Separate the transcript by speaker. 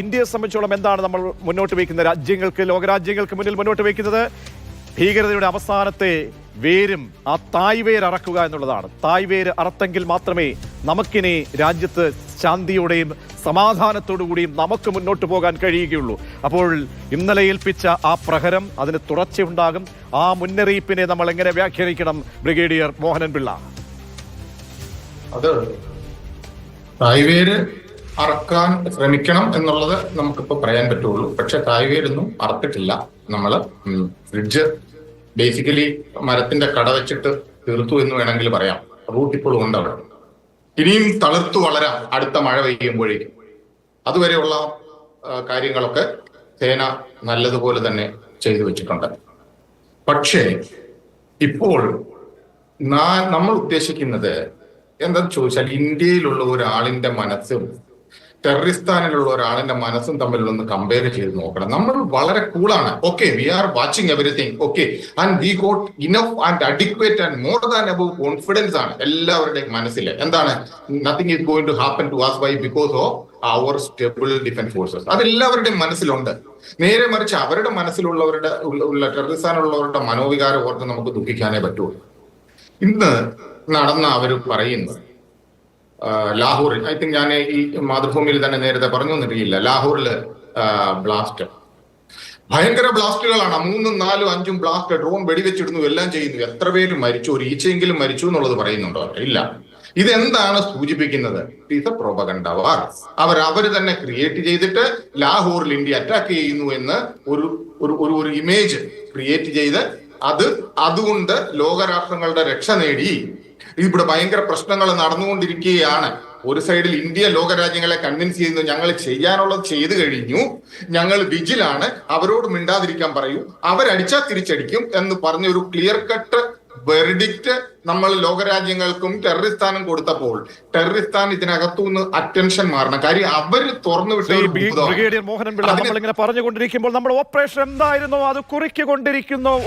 Speaker 1: ഇന്ത്യയെ സംബന്ധിച്ചോളം എന്താണ് നമ്മൾ മുന്നോട്ട് വയ്ക്കുന്ന രാജ്യങ്ങൾക്ക് ലോകരാജ്യങ്ങൾക്ക് മുന്നിൽ മുന്നോട്ട് വയ്ക്കുന്നത്? ഭീകരതയുടെ അവസാനത്തെ വേരും ആ തായ് വേര് അറക്കുക എന്നുള്ളതാണ്. തായ് വേര് അറത്തെങ്കിൽ മാത്രമേ നമുക്കിനി രാജ്യത്ത് ശാന്തിയോടെയും സമാധാനത്തോടു കൂടിയും നമുക്ക് മുന്നോട്ട് പോകാൻ കഴിയുകയുള്ളൂ. അപ്പോൾ ഇന്നലെ ഏൽപ്പിച്ച ആ പ്രഹരം അതിന് തുടർച്ചയുണ്ടാകും. ആ മുന്നറിയിപ്പിനെ നമ്മൾ എങ്ങനെ വ്യാഖ്യാനിക്കണം ബ്രിഗേഡിയർ മോഹനൻ പിള്ള?
Speaker 2: അത് തായ്വേര് അറക്കാൻ ശ്രമിക്കണം എന്നുള്ളത് നമുക്കിപ്പോ പറയാൻ പറ്റുള്ളൂ. പക്ഷെ കായികയിലൊന്നും അറത്തിട്ടില്ല. നമ്മൾ ഫ്രിഡ്ജ് ബേസിക്കലി മരത്തിന്റെ കട വെച്ചിട്ട് തീർത്തു എന്ന് വേണമെങ്കിൽ പറയാം. റൂട്ട് ഇപ്പോഴും ഉണ്ട് അവിടെ. ഇനിയും തളിർത്തു വളരാം. അടുത്ത മഴ പെയ്യുമ്പോഴേക്കും. അതുവരെയുള്ള കാര്യങ്ങളൊക്കെ സേന നല്ലതുപോലെ തന്നെ ചെയ്തു വെച്ചിട്ടുണ്ട്. പക്ഷേ ഇപ്പോൾ നമ്മൾ ഉദ്ദേശിക്കുന്നത് എന്താ ചോദിച്ചാൽ ഇന്ത്യയിലുള്ള ഒരാളിന്റെ മനസ്സും ടെററിസ്ഥാനിലുള്ള ഒരാളിന്റെ മനസ്സും തമ്മിലൊന്ന് കമ്പയർ ചെയ്ത് നോക്കണം. നമ്മൾ വളരെ കൂളാണ് okay we are watching everything okay and we got enough and adequate and more than above confidence ആണ് എല്ലാവരുടെയും മനസ്സിൽ എന്താണ്? Nothing is going to happen to us why because of our stable defence forces അതെല്ലാവരുടെയും മനസ്സിലുണ്ട്. നേരെ മറിച്ച് അവരുടെ മനസ്സിലുള്ളവരുടെ ഉള്ള- ടെററിസ്ഥാനുള്ളവരുടെ മനോവികാരം ഓർത്ത് നമുക്ക് ദുഃഖിക്കാനേ പറ്റുള്ളൂ. ഇന്ന് നടന്ന അവർ പറയുന്നത് ലാഹോറിൽ ഐ തിങ്ക് ഞാൻ ഈ മാതൃഭൂമിയിൽ തന്നെ നേരത്തെ പറഞ്ഞു എന്നറിയില്ല ലാഹോറിൽ ബ്ലാസ്റ്റ് ഭയങ്കര ബ്ലാസ്റ്റുകളാണ് മൂന്നും നാലും അഞ്ചും ബ്ലാസ്റ്റ് ഡ്രോൺ വെടിവെച്ചിടുന്നു എല്ലാം ചെയ്യുന്നു. എത്ര പേര് മരിച്ചു? ഒരു ഈച്ചയെങ്കിലും മരിച്ചു എന്നുള്ളത് പറയുന്നുണ്ടോ? ഇല്ല. ഇതെന്താണ് സൂചിപ്പിക്കുന്നത്? ഇത് പ്രൊപകണ്ട വാർ അവർ അവർ തന്നെ ക്രിയേറ്റ് ചെയ്തിട്ട് ലാഹോറിൽ ഇന്ത്യ അറ്റാക്ക് ചെയ്യുന്നു എന്ന് ഒരു ഒരു ഒരു ഇമേജ് ക്രിയേറ്റ് ചെയ്ത് അത് അതുകൊണ്ട് ലോകരാഷ്ട്രങ്ങളുടെ രക്ഷ നേടി. ഇവിടെ ഭയങ്കര പ്രശ്നങ്ങൾ നടന്നുകൊണ്ടിരിക്കുകയാണ്. ഒരു സൈഡിൽ ഇന്ത്യ ലോകരാജ്യങ്ങളെ കൺവിൻസ് ചെയ്യുന്നു ഞങ്ങൾ ചെയ്യാനുള്ളത് ചെയ്തു കഴിഞ്ഞു ഞങ്ങൾ വിജിലാണ് അവരോട് മിണ്ടാതിരിക്കാൻ പറയൂ അവരടിച്ചാൽ തിരിച്ചടിക്കും എന്ന് പറഞ്ഞ ഒരു ക്ലിയർ കട്ട് വെർഡിക്റ്റ് നമ്മൾ ലോകരാജ്യങ്ങൾക്കും ടെററിസ്ഥാനും കൊടുത്തപ്പോൾ ടെററിസ്ഥാൻ ഇതിനകത്തുനിന്ന് അറ്റൻഷൻ മാറണം. കാര്യം അവർ തുറന്നു വിട്ട.
Speaker 1: ബ്രിഗേഡിയർ മോഹനൻ പിള്ള
Speaker 2: നമ്മൾ
Speaker 1: ഇങ്ങനെ പറഞ്ഞുകൊണ്ടിരിക്കുമ്പോൾ നമ്മുടെ ഓപ്പറേഷൻ എന്തായിരുന്നു? അത് കുറിക്കൊണ്ടിരിക്കുന്നു